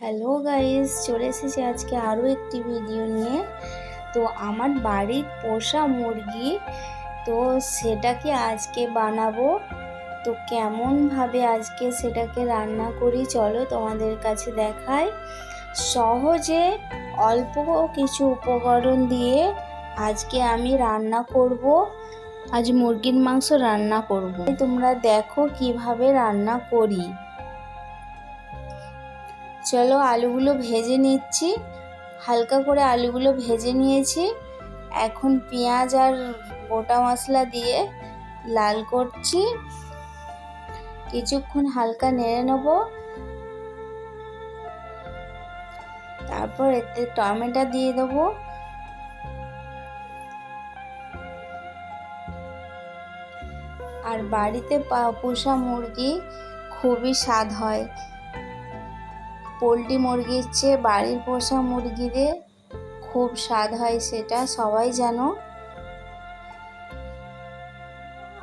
Hello guys চলে এসেছি আজকে আরও একটি ভিডিও নিয়ে। তো আমার বাড়ির পোষা মুরগি, তো সেটাকে আজকে বানাবো। তো কেমনভাবে আজকে সেটাকে রান্না করি, চলো তোমাদের কাছে দেখাই। সহজে অল্প কিছু উপকরণ দিয়ে আজকে আমি রান্না করব। আজ মুরগির মাংস রান্না করব। তোমরা দেখো কীভাবে রান্না করি। চলো আলুগুলো ভেজে নিচ্ছি। হালকা করে আলুগুলো ভেজে নিয়েছি। এখন পেঁয়াজ আর গোটা মশলা দিয়ে লাল করছি। কিছুক্ষণ হালকা নেড়ে নেব। তারপর এতে টমেটো দিয়ে দেবো। আর বাড়িতে পোষা মুরগি খুবই স্বাদ হয়। পোলট্রি মুরগির চেয়ে বাড়ির পোষা মুরগিদের খুব স্বাদ হয় সেটা সবাই জানো।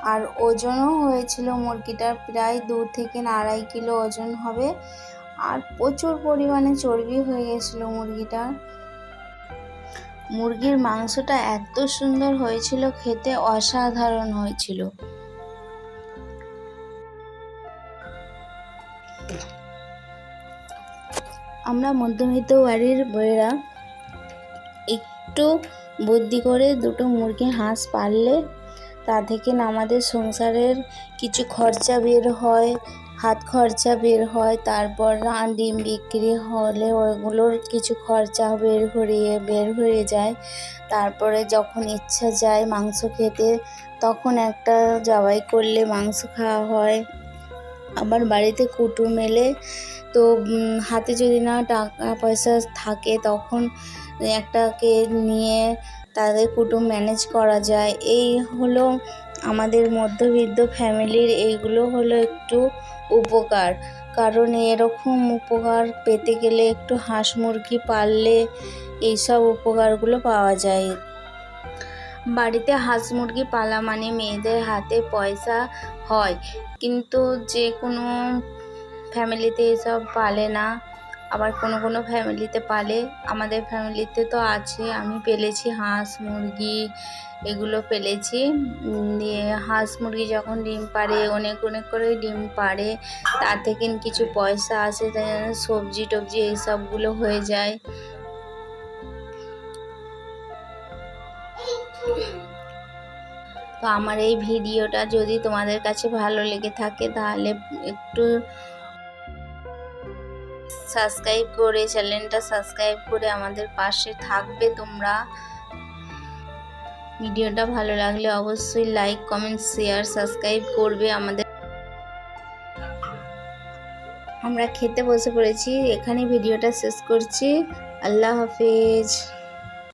আর ওজনও হয়েছিল মুরগিটার প্রায় দু থেকে আড়াই কিলো ওজন হবে। আর প্রচুর পরিমাণে চর্বি হয়ে গেছিল মুরগিটার মুরগির মাংসটা এত সুন্দর হয়েছিল, খেতে অসাধারণ হয়েছিল। আমরা মধ্যবিত্ত বাড়ির বইয়েরা একটু বুদ্ধি করে দুটো মুরগি হাঁস পারলে তা থেকে আমাদের সংসারের কিছু খরচা বের হয়, হাত খরচা বের হয়, তারপর ডিম বিক্রি হলে ওইগুলোর কিছু খরচা বের হয়ে বের হয়ে যায়। তারপরে যখন ইচ্ছা যায় মাংস খেতে, তখন একটা জবাই করলে মাংস খাওয়া হয়। আবার বাড়িতে কুটুম এলে তো হাতে যদি না টাকা পয়সা থাকে তখন একটাকে নিয়ে তাদের কুটুম ম্যানেজ করা যায়। এই হলো আমাদের মধ্যবিত্ত ফ্যামিলির, এইগুলো হলো একটু উপকার। কারণ এরকম উপকার পেতে গেলে একটু হাঁস মুরগি পাললে এইসব উপকারগুলো পাওয়া যায়। বাড়িতে হাঁস মুরগি পালা মানে মেয়েদের হাতে পয়সা হয়। কিন্তু যে কোনো ফ্যামিলিতে এসব পালে না। আবার কোনো কোনো ফ্যামিলিতে পালে। আমাদের ফ্যামিলিতে তো আছে। আমি পেলেছি হাঁস, মুরগি এগুলো পেলেছি। দিয়ে হাঁস, মুরগি যখন ডিম পাড়ে, অনেক অনেক করে ডিম পাড়ে, তার থেকে কিছু পয়সা আসে সবজি টবজি এইসবগুলো হয়ে যায়। তো আমার এই ভিডিওটা যদি তোমাদের কাছে ভালো লেগে থাকে, তাহলে একটু সাবস্ক্রাইব করে চ্যানেলটা সাবস্ক্রাইব করে আমাদের পাশে থাকবে তোমরা। ভিডিওটা ভালো লাগলে অবশ্যই লাইক কমেন্ট শেয়ার সাবস্ক্রাইব করবে আমাদের। আমরা খেতে বসে পড়েছি এখানে ভিডিওটা শেষ করছি। আল্লাহ হাফিজ।